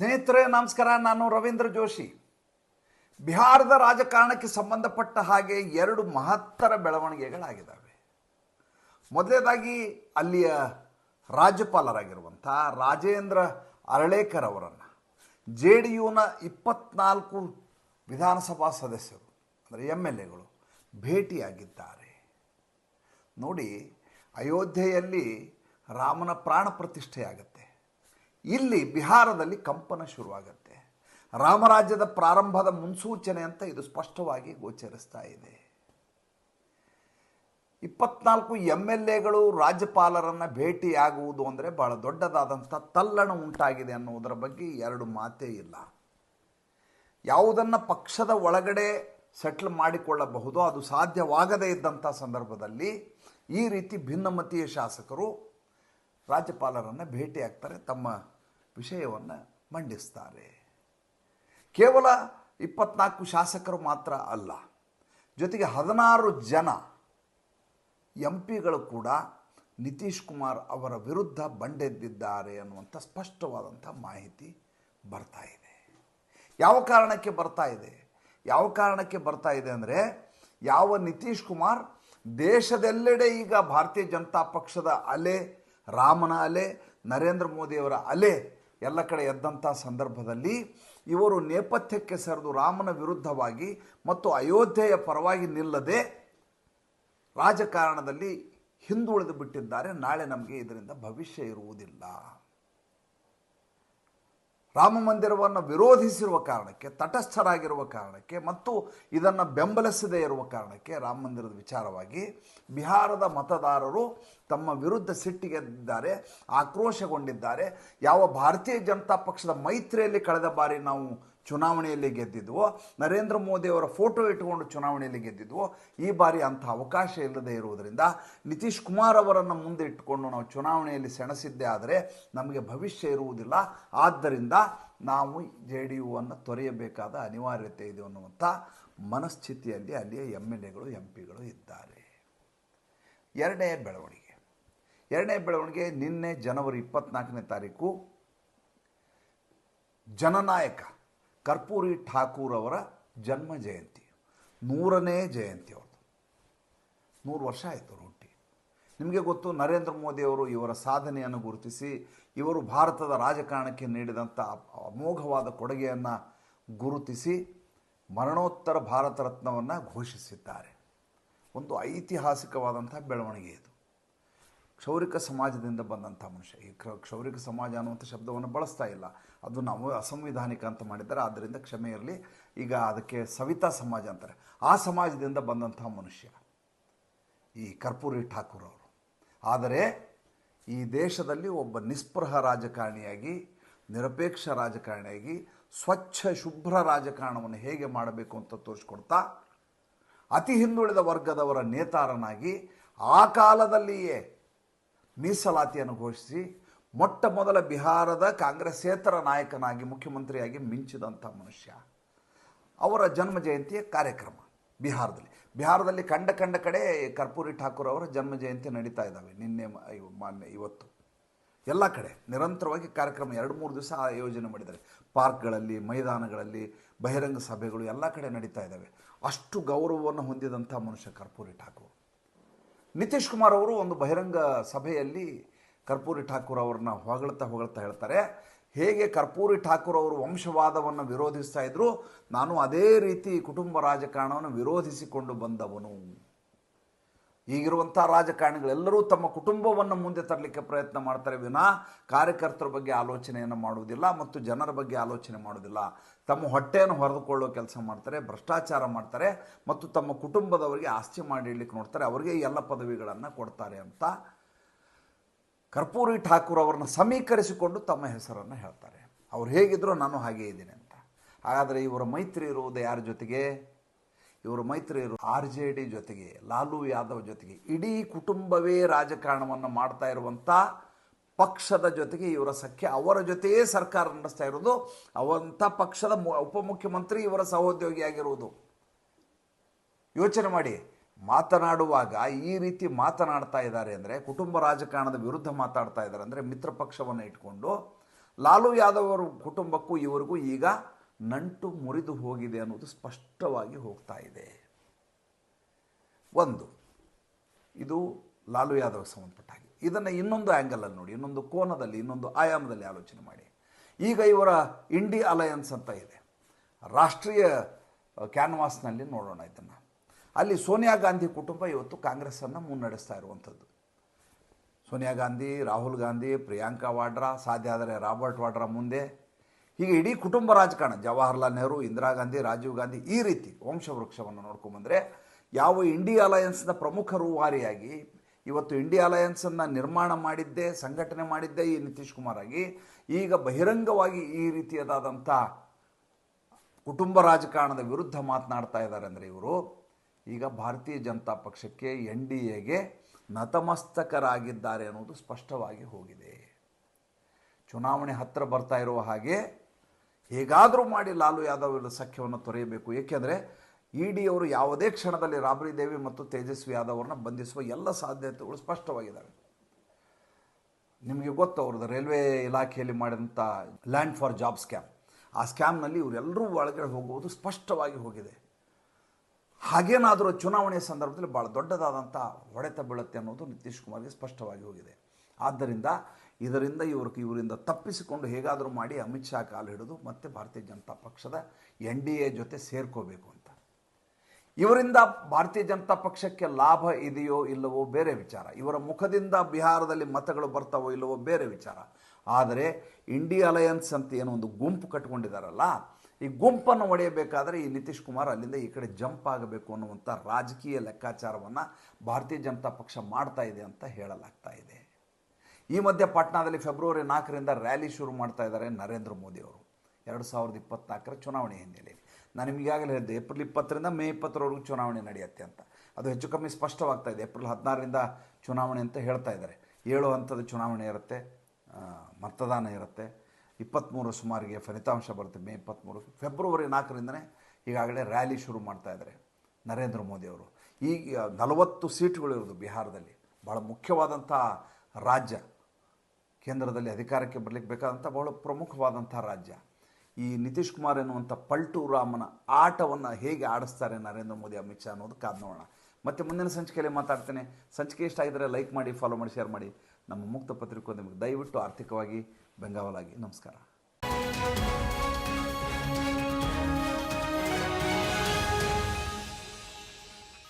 ಸ್ನೇಹಿತರೆ, ನಮಸ್ಕಾರ. ನಾನು ರವೀಂದ್ರ ಜೋಶಿ. ಬಿಹಾರದ ರಾಜಕಾರಣಕ್ಕೆ ಸಂಬಂಧಪಟ್ಟ ಹಾಗೆ ಎರಡು ಮಹತ್ತರ ಬೆಳವಣಿಗೆಗಳಾಗಿದ್ದಾವೆ. ಮೊದಲನೇದಾಗಿ ಅಲ್ಲಿಯ ರಾಜ್ಯಪಾಲರಾಗಿರುವಂಥ ರಾಜೇಂದ್ರ ಅರಳೇಕರ್ ಅವರನ್ನು, ಜೆ ಡಿ ಯುನ ಇಪ್ಪತ್ನಾಲ್ಕು ವಿಧಾನಸಭಾ ಸದಸ್ಯರು, ಅಂದರೆ ಎಂ ಎಲ್ ಎಗಳು, ಭೇಟಿಯಾಗಿದ್ದಾರೆ. ನೋಡಿ, ಅಯೋಧ್ಯೆಯಲ್ಲಿ ರಾಮನ ಪ್ರಾಣ ಪ್ರತಿಷ್ಠೆಯಾಗತ್ತೆ. ಇಲ್ಲಿ ಬಿಹಾರದಲ್ಲಿ ಕಂಪನ ಶುರುವಾಗತ್ತೆ. ರಾಮರಾಜ್ಯದ ಪ್ರಾರಂಭದ ಮುನ್ಸೂಚನೆ ಅಂತ ಇದು ಸ್ಪಷ್ಟವಾಗಿ ಗೋಚರಿಸ್ತಾ ಇದೆ. ಇಪ್ಪತ್ನಾಲ್ಕು ಎಂ ಎಲ್ ಎಗಳು ರಾಜ್ಯಪಾಲರನ್ನು ಭೇಟಿಯಾಗುವುದು ಅಂದರೆ ಬಹಳ ದೊಡ್ಡದಾದಂಥ ತಲ್ಲಣ ಉಂಟಾಗಿದೆ ಅನ್ನುವುದರ ಬಗ್ಗೆ ಎರಡು ಮಾತೇ ಇಲ್ಲ. ಯಾವುದನ್ನು ಪಕ್ಷದ ಒಳಗಡೆ ಸೆಟ್ಲ್ ಮಾಡಿಕೊಳ್ಳಬಹುದು ಅದು ಸಾಧ್ಯವಾಗದೇ ಇದ್ದಂಥ ಸಂದರ್ಭದಲ್ಲಿ ಈ ರೀತಿ ಭಿನ್ನಮತೀಯ ಶಾಸಕರು ರಾಜ್ಯಪಾಲರನ್ನು ಭೇಟಿಯಾಗ್ತಾರೆ, ತಮ್ಮ ವಿಷಯವನ್ನು ಮಂಡಿಸ್ತಾರೆ. ಕೇವಲ ಇಪ್ಪತ್ನಾಲ್ಕು ಶಾಸಕರು ಮಾತ್ರ ಅಲ್ಲ, ಜೊತೆಗೆ ಹದಿನಾರು ಜನ ಎಂ ಪಿಗಳು ಕೂಡ ನಿತೀಶ್ ಕುಮಾರ್ ಅವರ ವಿರುದ್ಧ ಬಂಡೆದ್ದಿದ್ದಾರೆ ಅನ್ನುವಂಥ ಸ್ಪಷ್ಟವಾದಂಥ ಮಾಹಿತಿ ಬರ್ತಾ ಇದೆ. ಯಾವ ಕಾರಣಕ್ಕೆ ಬರ್ತಾ ಇದೆ? ಯಾವ ಕಾರಣಕ್ಕೆ ಬರ್ತಾ ಇದೆ ಅಂದರೆ, ಯಾವ ನಿತೀಶ್ ಕುಮಾರ್ ದೇಶದೆಲ್ಲೆಡೆ ಈಗ ಭಾರತೀಯ ಜನತಾ ಪಕ್ಷದ ಅಲೆ ರಾಮನ ಅಲೆ, ನರೇಂದ್ರ ಮೋದಿಯವರ ಅಲೆ ಎಲ್ಲ ಕಡೆ ಎದ್ದಂಥ ಸಂದರ್ಭದಲ್ಲಿ ಇವರು ನೇಪಥ್ಯಕ್ಕೆ ಸರಿದು ರಾಮನ ವಿರುದ್ಧವಾಗಿ ಮತ್ತು ಅಯೋಧ್ಯೆಯ ಪರವಾಗಿ ನಿಲ್ಲದೆ ರಾಜಕಾರಣದಲ್ಲಿ ಹಿಂದುಳಿದು ಬಿಟ್ಟಿದ್ದಾರೆ. ನಾಳೆ ನಮಗೆ ಇದರಿಂದ ಭವಿಷ್ಯ ಇರುವುದಿಲ್ಲ. ರಾಮ ಮಂದಿರವನ್ನು ವಿರೋಧಿಸಿರುವ ಕಾರಣಕ್ಕೆ, ತಟಸ್ಥರಾಗಿರುವ ಕಾರಣಕ್ಕೆ ಮತ್ತು ಇದನ್ನು ಬೆಂಬಲಿಸದೇ ಇರುವ ಕಾರಣಕ್ಕೆ ರಾಮ ಮಂದಿರದ ವಿಚಾರವಾಗಿ ಬಿಹಾರದ ಮತದಾರರು ತಮ್ಮ ವಿರುದ್ಧ ಸಿಟ್ಟಿಗೆದ್ದಿದ್ದಾರೆ, ಆಕ್ರೋಶಗೊಂಡಿದ್ದಾರೆ. ಯಾವ ಭಾರತೀಯ ಜನತಾ ಪಕ್ಷದ ಮೈತ್ರಿಯಲ್ಲಿ ಕಳೆದ ಬಾರಿ ನಾವು ಚುನಾವಣೆಯಲ್ಲಿ ಗೆದ್ದಿದ್ವೋ. ನರೇಂದ್ರ ಮೋದಿಯವರ ಫೋಟೋ ಇಟ್ಟುಕೊಂಡು ಚುನಾವಣೆಯಲ್ಲಿ ಗೆದ್ದಿದ್ವೋ. ಈ ಬಾರಿ ಅಂಥ ಅವಕಾಶ ಇಲ್ಲದೆ ಇರುವುದರಿಂದ ನಿತೀಶ್ ಕುಮಾರ್ ಅವರನ್ನು ಮುಂದೆ ಇಟ್ಟುಕೊಂಡು ನಾವು ಚುನಾವಣೆಯಲ್ಲಿ ಸೆಣಸಿದ್ದೇ ಆದರೆ ನಮಗೆ ಭವಿಷ್ಯ ಇರುವುದಿಲ್ಲ. ಆದ್ದರಿಂದ ನಾವು ಜೆ ಡಿ ಯುವನ್ನು ತೊರೆಯಬೇಕಾದ ಅನಿವಾರ್ಯತೆ ಇದೆ ಅನ್ನುವಂಥ ಮನಸ್ಥಿತಿಯಲ್ಲಿ ಅಲ್ಲಿಯ ಎಂ ಎಲ್ ಎಗಳು, ಎಂ ಪಿಗಳು ಇದ್ದಾರೆ. ಎರಡನೇ ಬೆಳವಣಿಗೆ. ಎರಡನೇ ಬೆಳವಣಿಗೆ ನಿನ್ನೆ ಜನವರಿ ಇಪ್ಪತ್ನಾಲ್ಕನೇ ತಾರೀಕು. ಜನನಾಯಕ ಕರ್ಪೂರಿ ಠಾಕೂರ್ ಅವರ ಜನ್ಮ ಜಯಂತಿ. ನೂರನೇ ಜಯಂತಿ ಅವ್ರದ್ದು ನೂರು ವರ್ಷ ಆಯಿತು ಹುಟ್ಟಿ ನಿಮಗೆ ಗೊತ್ತು, ನರೇಂದ್ರ ಮೋದಿಯವರು ಇವರ ಸಾಧನೆಯನ್ನು ಗುರುತಿಸಿ, ಇವರು ಭಾರತದ ರಾಜಕಾರಣಕ್ಕೆ ನೀಡಿದಂಥ ಅಮೋಘವಾದ ಕೊಡುಗೆಯನ್ನು ಗುರುತಿಸಿ, ಮರಣೋತ್ತರ ಭಾರತ ರತ್ನವನ್ನು ಘೋಷಿಸಿದ್ದಾರೆ. ಒಂದು ಐತಿಹಾಸಿಕವಾದಂಥ ಬೆಳವಣಿಗೆ ಇದು. ಕ್ಷೌರಿಕ ಸಮಾಜದಿಂದ ಬಂದಂಥ ಮನುಷ್ಯ. ಈ ಕ್ಷೌರಿಕ ಸಮಾಜ ಅನ್ನುವಂಥ ಶಬ್ದವನ್ನು ಬಳಸ್ತಾ ಇಲ್ಲ. ಅದು ನಾವು ಅಸಂವಿಧಾನಿಕ ಅಂತ ಮಾಡಿದ್ದಾರೆ. ಆದ್ದರಿಂದ ಕ್ಷಮೆ ಇರಲಿ. ಈಗ ಅದಕ್ಕೆ ಸವಿತಾ ಸಮಾಜ ಅಂತಾರೆ. ಆ ಸಮಾಜದಿಂದ ಬಂದಂಥ ಮನುಷ್ಯ, ಈ ಕರ್ಪೂರಿ ಠಾಕೂರ್ ಅವರು. ಆದರೆ ಈ ದೇಶದಲ್ಲಿ ಒಬ್ಬ ನಿಸ್ಪೃಹ ರಾಜಕಾರಣಿಯಾಗಿ, ನಿರಪೇಕ್ಷ ರಾಜಕಾರಣಿಯಾಗಿ, ಸ್ವಚ್ಛ, ಶುಭ್ರ ರಾಜಕಾರಣವನ್ನು ಹೇಗೆ ಮಾಡಬೇಕು ಅಂತ ತೋರಿಸ್ಕೊಡ್ತಾ, ಅತಿ ಹಿಂದುಳಿದ ವರ್ಗದವರ ನೇತಾರನಾಗಿ ಆ ಕಾಲದಲ್ಲಿಯೇ ಮೀಸಲಾತಿಯನ್ನು ಘೋಷಿಸಿ ಮೊಟ್ಟ ಮೊದಲ ಬಿಹಾರದ ಕಾಂಗ್ರೆಸ್ಸೇತರ ನಾಯಕನಾಗಿ ಮುಖ್ಯಮಂತ್ರಿಯಾಗಿ ಮಿಂಚಿದಂಥ ಮನುಷ್ಯ. ಅವರ ಜನ್ಮ ಜಯಂತಿಯ ಕಾರ್ಯಕ್ರಮ ಬಿಹಾರದಲ್ಲಿ. ಬಿಹಾರದಲ್ಲಿ ಕಂಡ ಕಂಡ ಕಡೆ ಕರ್ಪೂರಿ ಠಾಕೂರ್ ಅವರ ಜನ್ಮ ಜಯಂತಿ ನಡೀತಾ ಇದ್ದಾವೆ ನಿನ್ನೆ ಮಾನ್ಯ ಇವತ್ತು. ಎಲ್ಲ ಕಡೆ ನಿರಂತರವಾಗಿ ಕಾರ್ಯಕ್ರಮ ಎರಡು ಮೂರು ದಿವಸ ಆಯೋಜನೆ ಮಾಡಿದ್ದಾರೆ. ಪಾರ್ಕ್ಗಳಲ್ಲಿ, ಮೈದಾನಗಳಲ್ಲಿ, ಬಹಿರಂಗ ಸಭೆಗಳು ಎಲ್ಲ ಕಡೆ ನಡೀತಾ ಇದ್ದಾವೆ. ಅಷ್ಟು ಗೌರವವನ್ನು ಹೊಂದಿದಂಥ ಮನುಷ್ಯ ಕರ್ಪೂರಿ ಠಾಕೂರ್. ನಿತೀಶ್ ಕುಮಾರ್ ಅವರು ಒಂದು ಬಹಿರಂಗ ಸಭೆಯಲ್ಲಿ ಕರ್ಪೂರಿ ಠಾಕೂರ್ ಅವ್ರನ್ನ ಹೊಗಳ್ತಾ ಹೊಗಳ್ತಾ ಹೇಳ್ತಾರೆ. ಹೇಗೆ ಕರ್ಪೂರಿ ಠಾಕೂರ್ ಅವರು ವಂಶವಾದವನ್ನು ವಿರೋಧಿಸ್ತಾ ಇದ್ರು, ನಾನು ಅದೇ ರೀತಿ ಕುಟುಂಬ ರಾಜಕಾರಣವನ್ನು ವಿರೋಧಿಸಿಕೊಂಡು ಬಂದವನು. ಈಗಿರುವಂಥ ರಾಜಕಾರಣಿಗಳೆಲ್ಲರೂ ತಮ್ಮ ಕುಟುಂಬವನ್ನು ಮುಂದೆ ತರಲಿಕ್ಕೆ ಪ್ರಯತ್ನ ಮಾಡ್ತಾರೆ ವಿನಾ ಕಾರ್ಯಕರ್ತರ ಬಗ್ಗೆ ಆಲೋಚನೆಯನ್ನು ಮಾಡುವುದಿಲ್ಲ ಮತ್ತು ಜನರ ಬಗ್ಗೆ ಆಲೋಚನೆ ಮಾಡುವುದಿಲ್ಲ. ತಮ್ಮ ಹೊಟ್ಟೆಯನ್ನು ಹೊರೆದುಕೊಳ್ಳೋ ಕೆಲಸ ಮಾಡ್ತಾರೆ, ಭ್ರಷ್ಟಾಚಾರ ಮಾಡ್ತಾರೆ ಮತ್ತು ತಮ್ಮ ಕುಟುಂಬದವರಿಗೆ ಆಸ್ತಿ ಮಾಡಿಡ್ಲಿಕ್ಕೆ ನೋಡ್ತಾರೆ. ಅವರಿಗೆ ಎಲ್ಲ ಪದವಿಗಳನ್ನು ಕೊಡ್ತಾರೆ ಅಂತ ಕರ್ಪೂರಿ ಠಾಕೂರ್ ಅವರನ್ನು ಸಮೀಕರಿಸಿಕೊಂಡು ತಮ್ಮ ಹೆಸರನ್ನು ಹೇಳ್ತಾರೆ. ಅವ್ರು ಹೇಗಿದ್ರು ನಾನು ಹಾಗೇ ಇದ್ದೀನಿ ಅಂತ. ಹಾಗಾದರೆ ಇವರ ಮೈತ್ರಿ ಇರುವುದು ಯಾರ ಜೊತೆಗೆ? ಇವರ ಮೈತ್ರಿಯರು ಆರ್ ಜೆ ಡಿ ಜೊತೆಗೆ, ಲಾಲು ಯಾದವ್ ಜೊತೆಗೆ, ಇಡೀ ಕುಟುಂಬವೇ ರಾಜಕಾರಣವನ್ನು ಮಾಡ್ತಾ ಇರುವಂಥ ಪಕ್ಷದ ಜೊತೆಗೆ ಇವರ ಸಖ್ಯ, ಅವರ ಜೊತೆಯೇ ಸರ್ಕಾರ ನಡೆಸ್ತಾ ಇರೋದು ಅವಂಥ ಪಕ್ಷದ ಉಪಮುಖ್ಯಮಂತ್ರಿ ಇವರ ಸಹೋದ್ಯೋಗಿಯಾಗಿರುವುದು ಯೋಚನೆ ಮಾಡಿ, ಮಾತನಾಡುವಾಗ ಈ ರೀತಿ ಮಾತನಾಡ್ತಾ ಇದ್ದಾರೆ ಅಂದರೆ, ಕುಟುಂಬ ರಾಜಕಾರಣದ ವಿರುದ್ಧ ಮಾತಾಡ್ತಾ ಇದ್ದಾರೆ ಅಂದರೆ, ಮಿತ್ರ ಪಕ್ಷವನ್ನು ಇಟ್ಕೊಂಡು, ಲಾಲು ಯಾದವ್ ಅವರ ಕುಟುಂಬಕ್ಕೂ ಇವರಿಗೂ ಈಗ ನಂಟು ಮುರಿದು ಹೋಗಿದೆ ಅನ್ನೋದು ಸ್ಪಷ್ಟವಾಗಿ ಹೋಗ್ತಾ ಇದೆ. ಒಂದು, ಇದು ಲಾಲು ಯಾದವ್ ಸಂಬಂಧಪಟ್ಟ ಹಾಗೆ ಇದನ್ನು ಇನ್ನೊಂದು ಆ್ಯಂಗಲಲ್ಲಿ ನೋಡಿ, ಇನ್ನೊಂದು ಕೋನದಲ್ಲಿ, ಇನ್ನೊಂದು ಆಯಾಮದಲ್ಲಿ ಆಲೋಚನೆ ಮಾಡಿ. ಈಗ ಇವರ ಇಂಡಿ ಅಲಯನ್ಸ್ ಅಂತ ಇದೆ. ರಾಷ್ಟ್ರೀಯ ಕ್ಯಾನ್ವಾಸ್ನಲ್ಲಿ ನೋಡೋಣ ಇದನ್ನು. ಅಲ್ಲಿ ಸೋನಿಯಾ ಗಾಂಧಿ ಕುಟುಂಬ ಇವತ್ತು ಕಾಂಗ್ರೆಸ್ಸನ್ನು ಮುನ್ನಡೆಸ್ತಾ ಇರುವಂಥದ್ದು. ಸೋನಿಯಾ ಗಾಂಧಿ, ರಾಹುಲ್ ಗಾಂಧಿ, ಪ್ರಿಯಾಂಕಾ ವಾಡ್ರಾ, ಸಾಧ್ಯ ಆದರೆ ರಾಬರ್ಟ್ ವಾಡ್ರಾ ಮುಂದೆ ಹೀಗೆ ಇಡೀ ಕುಟುಂಬ ರಾಜಕಾರಣ, ಜವಾಹರ್ಲಾಲ್ ನೆಹರು, ಇಂದಿರಾ ಗಾಂಧಿ, ರಾಜೀವ್ ಗಾಂಧಿ ಈ ರೀತಿ ವಂಶವೃಕ್ಷವನ್ನು ನೋಡ್ಕೊಂಬಂದರೆ ಯಾವ ಇಂಡಿಯಾ ಅಲಯನ್ಸ್ನ ಪ್ರಮುಖ ರೂವಾರಿಯಾಗಿ ಇವತ್ತು ಇಂಡಿಯಾ ಅಲಯನ್ಸನ್ನು ನಿರ್ಮಾಣ ಮಾಡಿದ್ದೇ, ಸಂಘಟನೆ ಮಾಡಿದ್ದೇ ಈ ನಿತೀಶ್ ಕುಮಾರ್ ಆಗಿ ಈಗ ಬಹಿರಂಗವಾಗಿ ಈ ರೀತಿಯದಾದಂಥ ಕುಟುಂಬ ರಾಜಕಾರಣದ ವಿರುದ್ಧ ಮಾತನಾಡ್ತಾ ಇದ್ದಾರೆ ಅಂದರೆ ಇವರು, ಈಗ ಭಾರತೀಯ ಜನತಾ ಪಕ್ಷಕ್ಕೆ ಎನ್ ಡಿ ಎಗೆ ನತಮಸ್ತಕರಾಗಿದ್ದಾರೆ ಅನ್ನೋದು ಸ್ಪಷ್ಟವಾಗಿ ಹೋಗಿದೆ. ಚುನಾವಣೆ ಹತ್ತಿರ ಬರ್ತಾ ಇರುವ ಹಾಗೆ ಹೇಗಾದರೂ ಮಾಡಿ ಲಾಲು ಯಾದವ್ ಇಲ್ಲ ಸಖ್ಯವನ್ನು ತೊರೆಯಬೇಕು. ಏಕೆಂದರೆ ಇ ಡಿ ಅವರು ಯಾವುದೇ ಕ್ಷಣದಲ್ಲಿ ರಾಬರಿ ದೇವಿ ಮತ್ತು ತೇಜಸ್ವಿ ಯಾದವ್ ಅವ್ರನ್ನ ಬಂಧಿಸುವ ಎಲ್ಲ ಸಾಧ್ಯತೆಗಳು ಸ್ಪಷ್ಟವಾಗಿದ್ದಾವೆ. ನಿಮಗೆ ಗೊತ್ತು ಅವ್ರದ್ದು ರೈಲ್ವೆ ಇಲಾಖೆಯಲ್ಲಿ ಮಾಡಿದಂಥ ಲ್ಯಾಂಡ್ ಫಾರ್ ಜಾಬ್ ಸ್ಕ್ಯಾಮ್. ಆ ಸ್ಕ್ಯಾಮ್ನಲ್ಲಿ ಇವರೆಲ್ಲರೂ ಒಳಗಡೆ ಹೋಗುವುದು ಸ್ಪಷ್ಟವಾಗಿ ಹೋಗಿದೆ. ಹಾಗೇನಾದರೂ ಚುನಾವಣೆಯ ಸಂದರ್ಭದಲ್ಲಿ ಭಾಳ ದೊಡ್ಡದಾದಂಥ ಹೊಡೆತ ಬೀಳುತ್ತೆ ಅನ್ನೋದು ನಿತೀಶ್ ಕುಮಾರ್ಗೆ ಸ್ಪಷ್ಟವಾಗಿ ಹೋಗಿದೆ. ಆದ್ದರಿಂದ ಇದರಿಂದ ಇವರು ಇವರಿಂದ ತಪ್ಪಿಸಿಕೊಂಡು ಹೇಗಾದರೂ ಮಾಡಿ ಅಮಿತ್ ಶಾ ಕಾಲು ಹಿಡಿದು ಮತ್ತೆ ಭಾರತೀಯ ಜನತಾ ಪಕ್ಷದ ಎನ್ ಡಿ ಎ ಜೊತೆ ಸೇರ್ಕೋಬೇಕು ಅಂತ. ಇವರಿಂದ ಭಾರತೀಯ ಜನತಾ ಪಕ್ಷಕ್ಕೆ ಲಾಭ ಇದೆಯೋ ಇಲ್ಲವೋ ಬೇರೆ ವಿಚಾರ. ಇವರ ಮುಖದಿಂದ ಬಿಹಾರದಲ್ಲಿ ಮತಗಳು ಬರ್ತಾವೋ ಇಲ್ಲವೋ ಬೇರೆ ವಿಚಾರ. ಆದರೆ ಇಂಡಿಯಾ ಅಲಯನ್ಸ್ ಅಂತ ಏನೋ ಒಂದು ಗುಂಪು ಕಟ್ಕೊಂಡಿದ್ದಾರಲ್ಲ ಈ ಗುಂಪನ್ನು ಒಡೆಯಬೇಕಾದರೆ ಈ ನಿತೀಶ್ ಕುಮಾರ್ ಅಲ್ಲಿಂದ ಈ ಕಡೆ ಜಂಪ್ ಆಗಬೇಕು ಅನ್ನುವಂಥ ರಾಜಕೀಯ ಲೆಕ್ಕಾಚಾರವನ್ನು ಭಾರತೀಯ ಜನತಾ ಪಕ್ಷ ಮಾಡ್ತಾ ಇದೆ ಅಂತ ಹೇಳಲಾಗ್ತಾ ಇದೆ. ಈ ಮಧ್ಯೆ ಪಾಟ್ನಾದಲ್ಲಿ ಫೆಬ್ರವರಿ ನಾಲ್ಕರಿಂದ ರ್ಯಾಲಿ ಶುರು ಮಾಡ್ತಾ ಇದ್ದಾರೆ ನರೇಂದ್ರ ಮೋದಿ ಅವರು. ಎರಡು ಸಾವಿರದ ಇಪ್ಪತ್ನಾಲ್ಕರ ಚುನಾವಣೆ ಹಿನ್ನೆಲೆಯಲ್ಲಿ ನಾನು ನಿಮಗಾಗಲೇ ಹೇಳಿದ್ದೆ, ಏಪ್ರಿಲ್ ಇಪ್ಪತ್ತರಿಂದ ಮೇ ಇಪ್ಪತ್ತರವರೆಗೂ ಚುನಾವಣೆ ನಡೆಯುತ್ತೆ ಅಂತ. ಅದು ಹೆಚ್ಚು ಕಮ್ಮಿ ಸ್ಪಷ್ಟವಾಗ್ತಾ ಇದೆ. ಏಪ್ರಿಲ್ ಹದಿನಾರರಿಂದ ಚುನಾವಣೆ ಅಂತ ಹೇಳ್ತಾ ಇದ್ದಾರೆ. ಏಳು ಹಂತದ ಚುನಾವಣೆ ಇರುತ್ತೆ ಮತದಾನ ಇರುತ್ತೆ. ಇಪ್ಪತ್ತ್ಮೂರು ಸುಮಾರಿಗೆ ಫಲಿತಾಂಶ ಬರುತ್ತೆ ಮೇ ಇಪ್ಪತ್ತ್ಮೂರು ಫೆಬ್ರವರಿ ನಾಲ್ಕರಿಂದನೇ ಈಗಾಗಲೇ ರ್ಯಾಲಿ ಶುರು ಮಾಡ್ತಾ ಇದ್ದಾರೆ ನರೇಂದ್ರ ಮೋದಿ ಅವರು. ಈಗ ನಲವತ್ತು ಸೀಟುಗಳಿರೋದು ಬಿಹಾರದಲ್ಲಿ. ಭಾಳ ಮುಖ್ಯವಾದಂಥ ರಾಜ್ಯ. ಕೇಂದ್ರದಲ್ಲಿ ಅಧಿಕಾರಕ್ಕೆ ಬರಲಿಕ್ಕೆ ಬೇಕಾದಂಥ ಬಹಳ ಪ್ರಮುಖವಾದಂಥ ರಾಜ್ಯ. ಈ ನಿತೀಶ್ ಕುಮಾರ್ ಎನ್ನುವಂಥ ಪಲ್ಟು ರಾಮನ ಆಟವನ್ನು ಹೇಗೆ ಆಡಿಸ್ತಾರೆ ನರೇಂದ್ರ ಮೋದಿ, ಅಮಿತ್ ಶಾ ಅನ್ನೋದು ಕಾದ್ ನೋಡೋಣ. ಮತ್ತೆ ಮುಂದಿನ ಸಂಚಿಕೆಯಲ್ಲಿ ಮಾತಾಡ್ತೇನೆ. ಸಂಚಿಕೆ ಇಷ್ಟ ಲೈಕ್ ಮಾಡಿ ಫಾಲೋ ಮಾಡಿ ಶೇರ್ ಮಾಡಿ. ನಮ್ಮ ಮುಕ್ತ ಪತ್ರಿಕೋದ್ಯಮಕ್ಕೆ ದಯವಿಟ್ಟು ಆರ್ಥಿಕವಾಗಿ ಬೆಂಗಾವಲಾಗಿ. ನಮಸ್ಕಾರ.